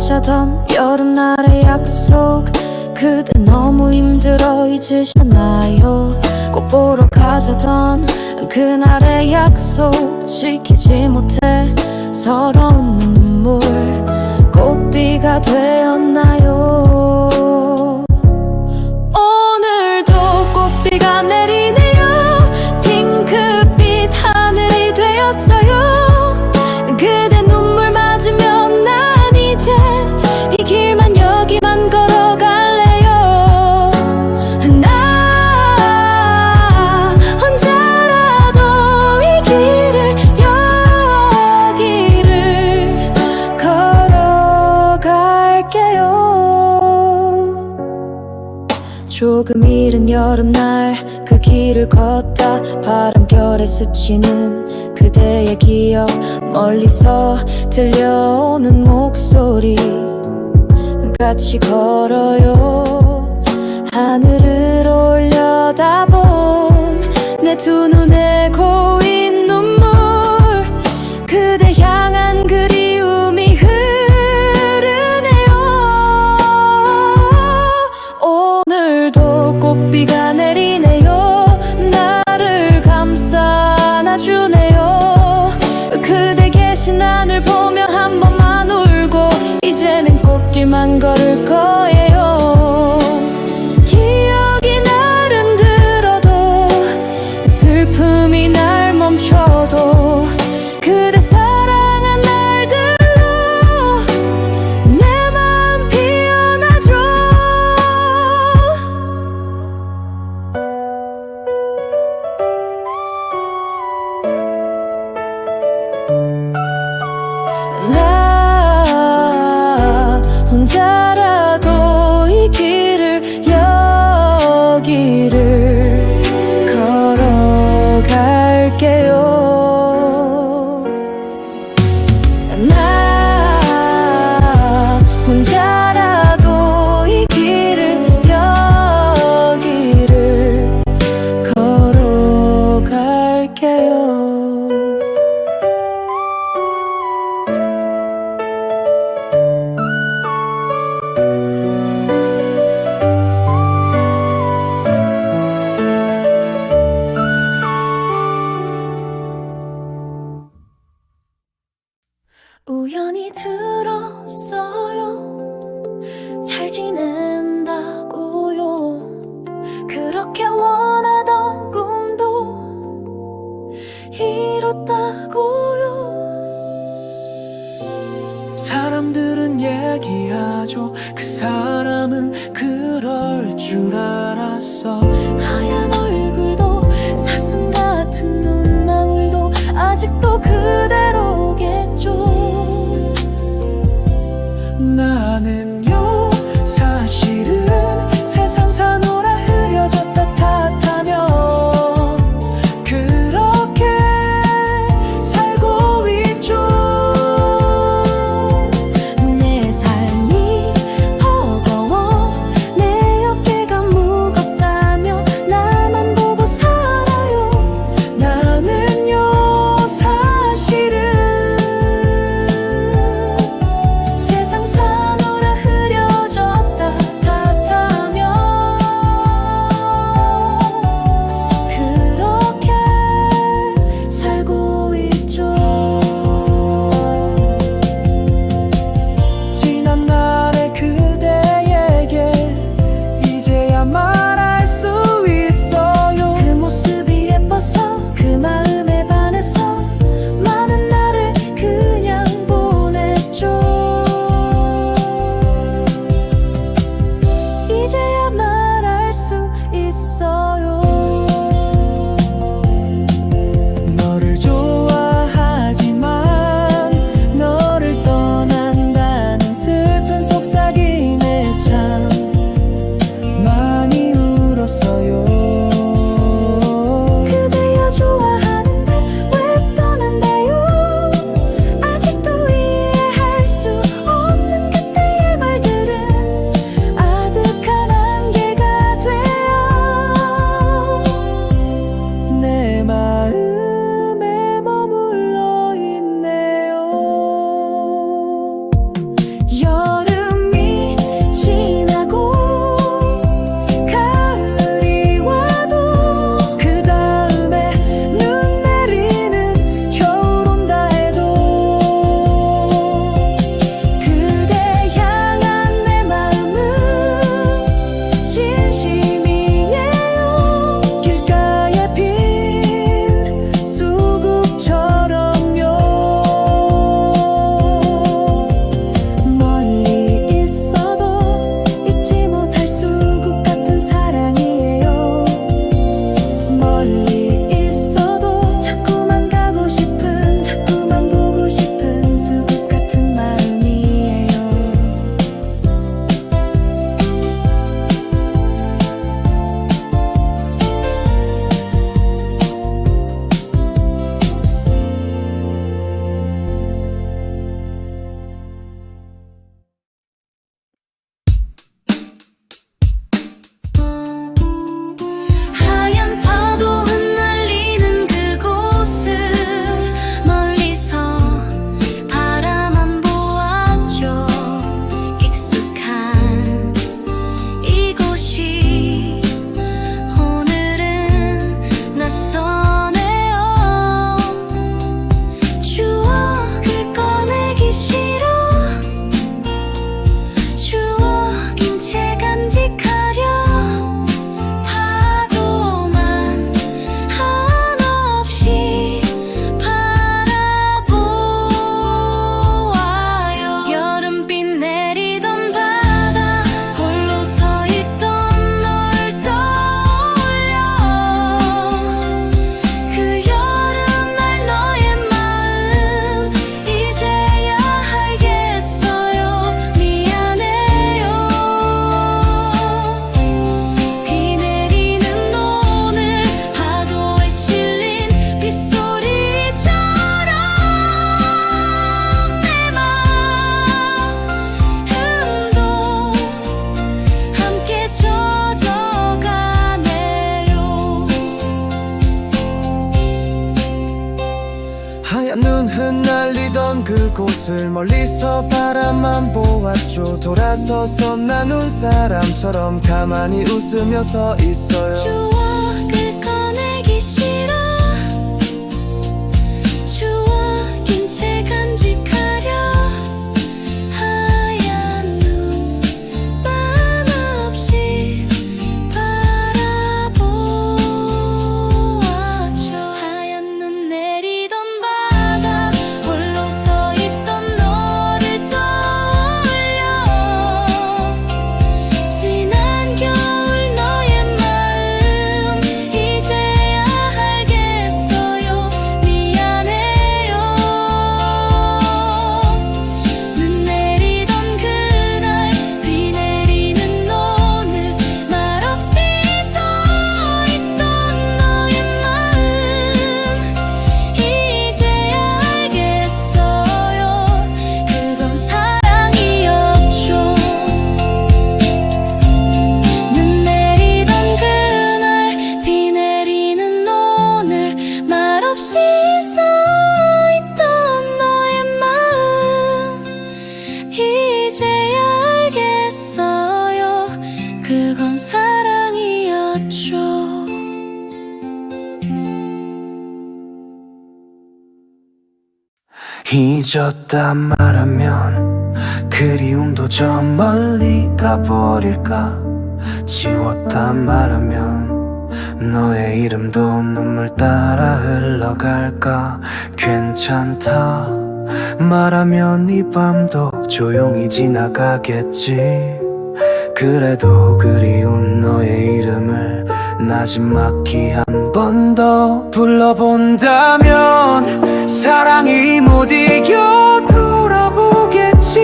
걷자던 여름날의 약속. 그대 너무 힘들어 잊으셨나요? 꼭 보러 가자던 그날의 약속. 지키지 못해 서러운 눈물. 꽃비가 되었나요 이른 여름날 그 길을 걷다 바람결에 스치는 그대의 기억 멀리서 들려오는 목소리 같이 걸어요. 하늘을 올려다본 내 두 눈에 고인 눈물 그대 향 혼자 우연히 들었어요. 잘 지낸다고요. 그렇게 원하던 꿈도 이뤘다고요. 사람들은 얘기하죠. 그 사람은 그럴 줄 알았어. 하얀 얼굴도 사슴 같은 눈망울도 아직도 그대로 그곳을 멀리서 바라만 보았죠. 돌아서서 나눈 사람처럼 가만히 웃으며 서 있어요 잊었다 말하면 그리움도 저 멀리 가버릴까? 지웠다 말하면 너의 이름도 눈물 따라 흘러갈까? 괜찮다 말하면 이 밤도 조용히 지나가겠지. 그래도 그리운 너의 이름을 나지막히 한 번 더 불러본다면 사랑이 못 이겨 돌아보겠지.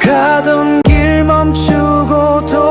가던 길 멈추고 돌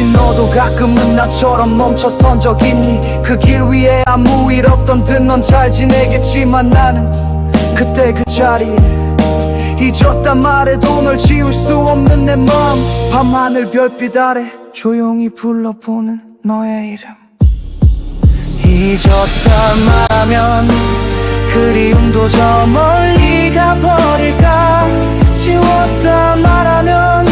혹시 너도 가끔은 나처럼 멈춰선 적 있니? 그 길 위에 아무 일 없던 듯 넌 잘 지내겠지만 나는 그때 그 자리에 잊었단 말해도 널 지울 수 없는 내 마음. 밤하늘 별빛 아래 조용히 불러보는 너의 이름. 잊었다 말하면 그리움도 저 멀리 가버릴까? 지웠다 말하면